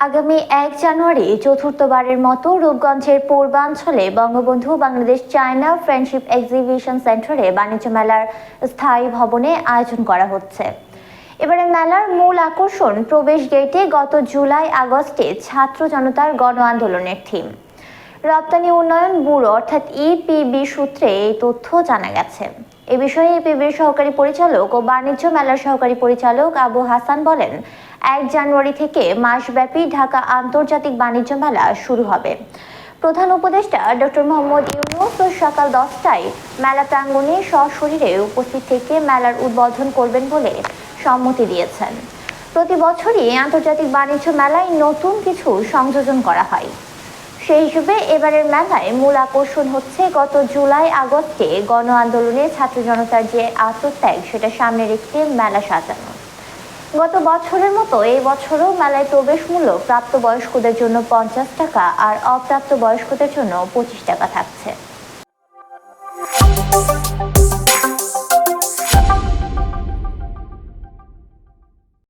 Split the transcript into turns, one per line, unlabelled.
আগামী এক জানুয়ারি চতুর্থবারের মতো রূপগঞ্জের পূর্বাঞ্চলে Bangabandhu, Bangladesh, China friendship exhibition সেন্টারে বাণিজ্য মেলার স্থায়ী ভবনে আয়োজন করা হচ্ছে। এবারে মেলার মূল আকর্ষণ প্রবেশ গেটে গত জুলাই আগস্টে ছাত্র জনতার গণ আন্দোলনের থিম। রপ্তানি উন্নয়ন ব্যুরো অর্থাৎ ইপিবি সূত্রে এই তথ্য জানা গেছে। এ বিষয়ে ইপিবির সহকারী পরিচালক ও বাণিজ্য মেলার সহকারী পরিচালক আবু হাসান বলেন এক জানুয়ারি থেকে মাসব্যাপী ঢাকা আন্তর্জাতিক বাণিজ্য মেলা শুরু হবে। প্রধান উপদেষ্টা ডক্টর মোহাম্মদ ইউনুস সকাল দশটায় মেলা প্রাঙ্গণে সশরীরে উপস্থিত থেকে মেলার উদ্বোধন করবেন বলে সম্মতি দিয়েছেন। প্রতি বছরই আন্তর্জাতিক বাণিজ্য মেলায় নতুন কিছু সংযোজন করা হয়। সেই হিসেবে এবারের মেলায় মূল আকর্ষণ হচ্ছে গত জুলাই আগস্টে গণ আন্দোলনে ছাত্র জনতার যে আত্মত্যাগ, সেটা সামনে রেখে মেলা সাজানো। গত বছরের মতো এই বছরও মেলায় প্রবেশ মূল্য প্রাপ্তবয়স্কদের জন্য পঞ্চাশ টাকা আর অপ্রাপ্ত বয়স্কদের জন্য পঁচিশ টাকা থাকছে।